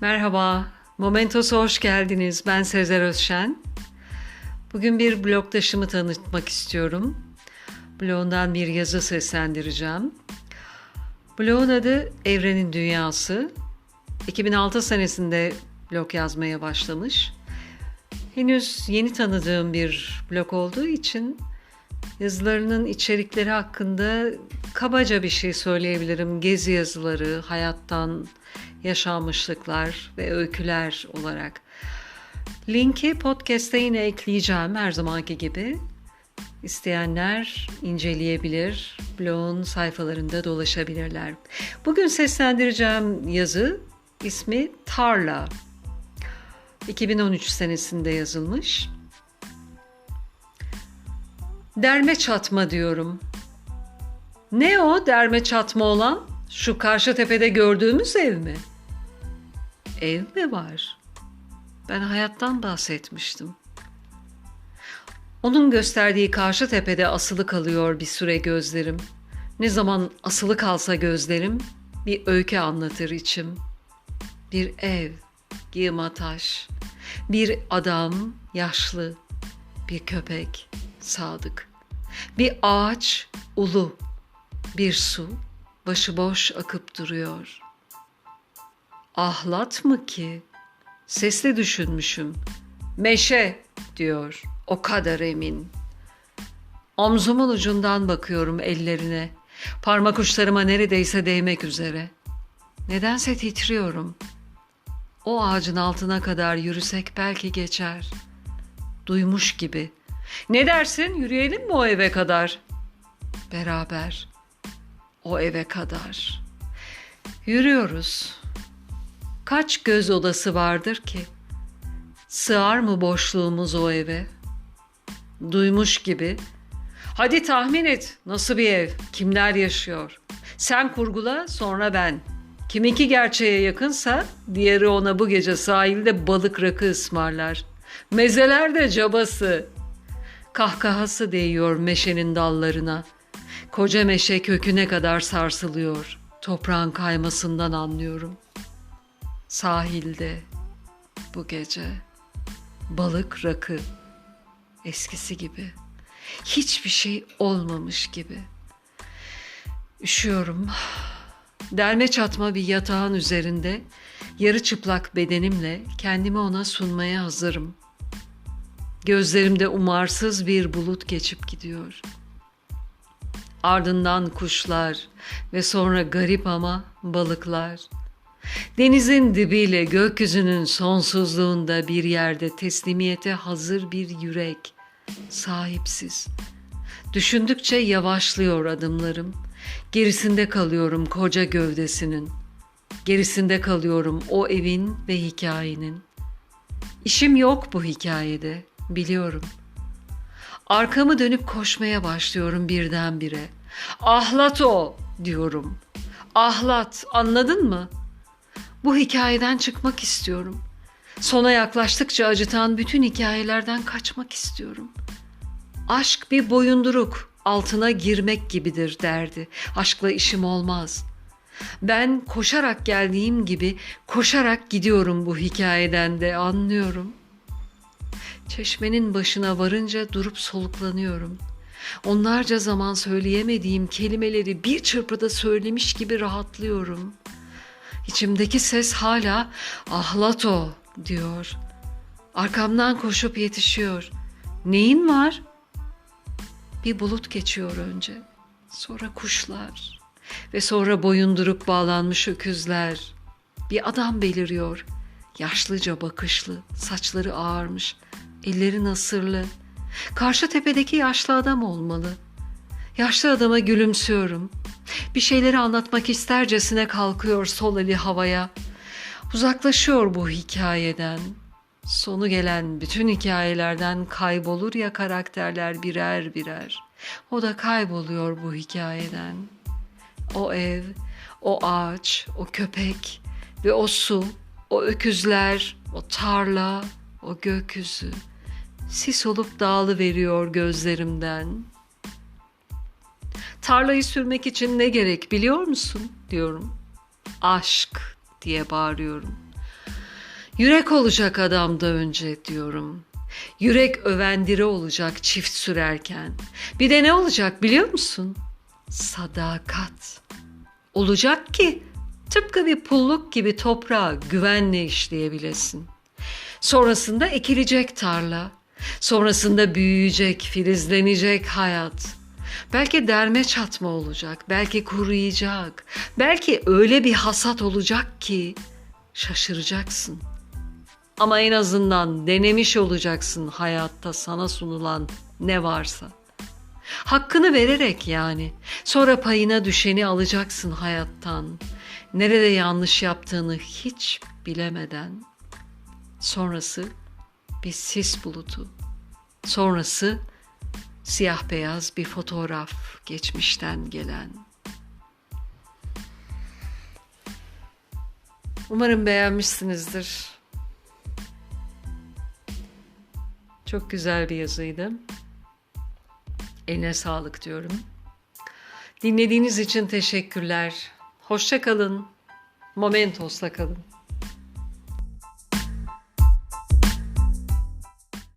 Merhaba, Momentos'a hoş geldiniz. Ben Sezer Özşen. Bugün bir blogdaşımı tanıtmak istiyorum. Blogundan bir yazı seslendireceğim. Blogun adı Evrenin Dünyası. 2006 senesinde blog yazmaya başlamış. Henüz yeni tanıdığım bir blog olduğu için yazılarının içerikleri hakkında kabaca bir şey söyleyebilirim. Gezi yazıları, hayattan yaşanmışlıklar ve öyküler olarak. Linki podcast'te yine ekleyeceğim her zamanki gibi. İsteyenler inceleyebilir, blogun sayfalarında dolaşabilirler. Bugün seslendireceğim yazı ismi Tarla. 2013 senesinde yazılmış. Derme çatma diyorum. Ne o derme çatma olan? Şu karşı tepede gördüğümüz ev mi? Ev mi var? Ben hayattan bahsetmiştim. Onun gösterdiği karşı tepede asılı kalıyor bir süre gözlerim. Ne zaman asılı kalsa gözlerim bir öykü anlatır içim. Bir ev, giyima taş, bir adam yaşlı, bir köpek sadık, bir ağaç ulu, bir su başıboş akıp duruyor. Ahlat mı ki? Sesle düşünmüşüm. Meşe diyor o kadar emin. Omzumun ucundan bakıyorum ellerine. Parmak uçlarıma neredeyse değmek üzere. Nedense titriyorum. O ağacın altına kadar yürüsek belki geçer. Duymuş gibi. Ne dersin yürüyelim mi o eve kadar? Beraber o eve kadar. Yürüyoruz. Kaç göz odası vardır ki? Sığar mı boşluğumuz o eve? Duymuş gibi. Hadi tahmin et nasıl bir ev, kimler yaşıyor? Sen kurgula sonra ben. Kiminki gerçeğe yakınsa diğeri ona bu gece sahilde balık rakı ısmarlar. Mezeler de cabası. Kahkahası değiyor meşenin dallarına.'' Koca meşe köküne kadar sarsılıyor. Toprağın kaymasından anlıyorum. Sahilde bu gece balık rakı eskisi gibi. Hiçbir şey olmamış gibi. Üşüyorum. Derme çatma bir yatağın üzerinde yarı çıplak bedenimle kendimi ona sunmaya hazırım. Gözlerimde umarsız bir bulut geçip gidiyor.'' Ardından kuşlar ve sonra garip ama balıklar. Denizin dibiyle gökyüzünün sonsuzluğunda bir yerde teslimiyete hazır bir yürek, sahipsiz. Düşündükçe yavaşlıyor adımlarım. Gerisinde kalıyorum koca gövdesinin. Gerisinde kalıyorum o evin ve hikayenin. İşim yok bu hikayede, biliyorum. Arkamı dönüp koşmaya başlıyorum birdenbire. Ahlat o diyorum. Ahlat anladın mı? Bu hikayeden çıkmak istiyorum. Sona yaklaştıkça acıtan bütün hikayelerden kaçmak istiyorum. Aşk bir boyunduruk, altına girmek gibidir derdi. Aşkla işim olmaz. Ben koşarak geldiğim gibi koşarak gidiyorum bu hikayeden de anlıyorum. Çeşmenin başına varınca durup soluklanıyorum. Onlarca zaman söyleyemediğim kelimeleri bir çırpıda söylemiş gibi rahatlıyorum. İçimdeki ses hala ahlato diyor. Arkamdan koşup yetişiyor. Neyin var? Bir bulut geçiyor önce. Sonra kuşlar ve sonra boyundurup bağlanmış öküzler. Bir adam beliriyor. Yaşlıca bakışlı, saçları ağarmış, elleri nasırlı. Karşı tepedeki yaşlı adam olmalı. Yaşlı adama gülümsüyorum. Bir şeyleri anlatmak istercesine kalkıyor sol eli havaya. Uzaklaşıyor bu hikayeden. Sonu gelen bütün hikayelerden kaybolur ya karakterler birer birer. O da kayboluyor bu hikayeden. O ev, o ağaç, o köpek ve o su, o öküzler, o tarla, o gökyüzü sis olup dağılı veriyor gözlerimden. Tarlayı sürmek için ne gerek biliyor musun diyorum. Aşk diye bağırıyorum. Yürek olacak adamda önce diyorum. Yürek övendire olacak çift sürerken. Bir de ne olacak biliyor musun? Sadakat. Olacak ki tıpkı bir pulluk gibi toprağa güvenle işleyebilesin. Sonrasında ekilecek tarla. Sonrasında büyüyecek, filizlenecek hayat. Belki derme çatma olacak, belki kuruyacak. Belki öyle bir hasat olacak ki şaşıracaksın. Ama en azından denemiş olacaksın hayatta sana sunulan ne varsa. Hakkını vererek yani. Sonra payına düşeni alacaksın hayattan. Nerede yanlış yaptığını hiç bilemeden. Sonrası bir sis bulutu. Sonrası siyah beyaz bir fotoğraf geçmişten gelen. Umarım beğenmişsinizdir. Çok güzel bir yazıydı. Eline sağlık diyorum. Dinlediğiniz için teşekkürler. Hoşça kalın. Momentos'la kalın.